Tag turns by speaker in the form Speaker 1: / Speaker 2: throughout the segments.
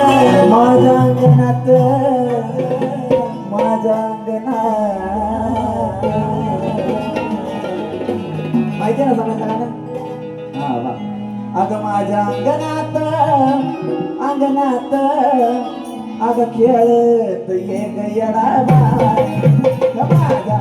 Speaker 1: माझ्या अंगणात माझ्या अंगणात माहिती ना सांगायचं गाणं हा वा अगं माझ्या अंगणात अंगणात अगं खेळत ये ग माझ्या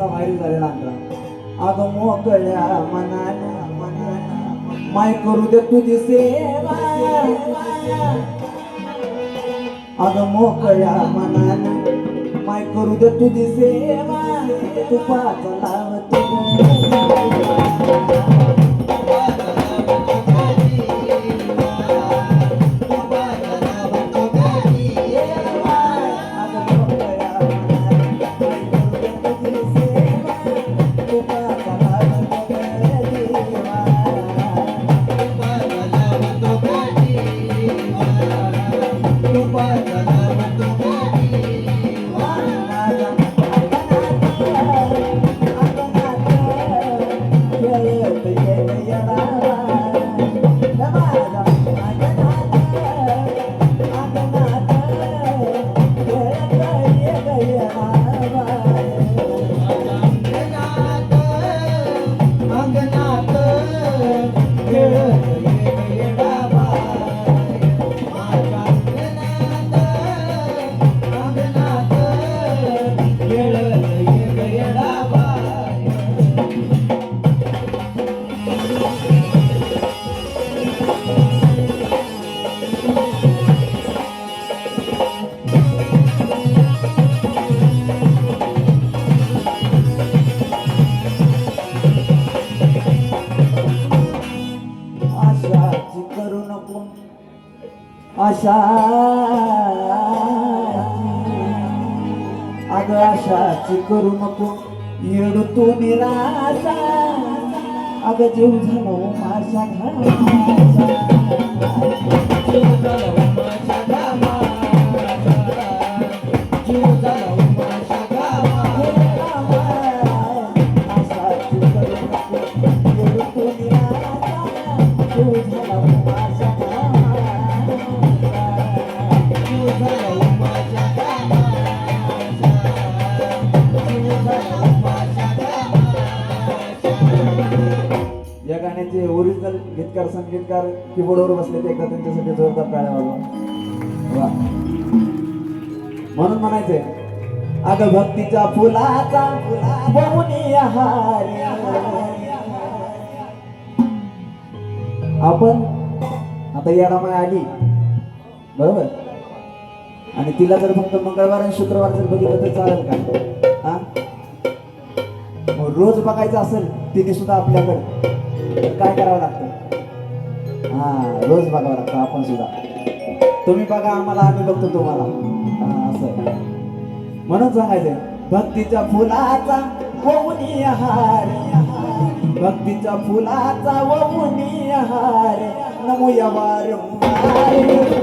Speaker 1: रील्सला व्हायरल झालेला अंतरा अगं मोकळ्या मनानं मनानं माय करू दे तुझी सेवा. अगं मोकळ्या मनानं माय करू दे तुझी सेवा. तू पाच आशाची आशा अग आशाची करू नको येडू तू निराशा. अग जीव झालो माझ्या या गाण्याचे ओरिजिनल गीतकार संगीतकार कीबोर्डवर बसले ते एकदा त्यांच्यासाठी जोरदार टाळ्या वाजवा. वा. म्हणून म्हणायचंय अग भक्तीच्या फुलाचा आपण आता येडामाय आली. बरोबर? आणि तिला जर फक्त मंगळवार आणि शुक्रवार जर बघितलं तर चालेल का? हा? मग रोज बघायचं असेल तिने सुद्धा आपल्याकडे. काय करावं लागतं? हा रोज बघावं लागतं आपण सुद्धा. तुम्ही बघा आम्हाला आम्ही बघतो तुम्हाला. असं म्हणून सांगायचंय भक्तीच्या फुलाचा वहुनी हार भक्तीच्या फुलाचा वहुनी हार नमो या वारंवार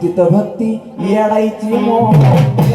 Speaker 1: भक्ती तर भक्ती येडायची मोह
Speaker 2: मोह.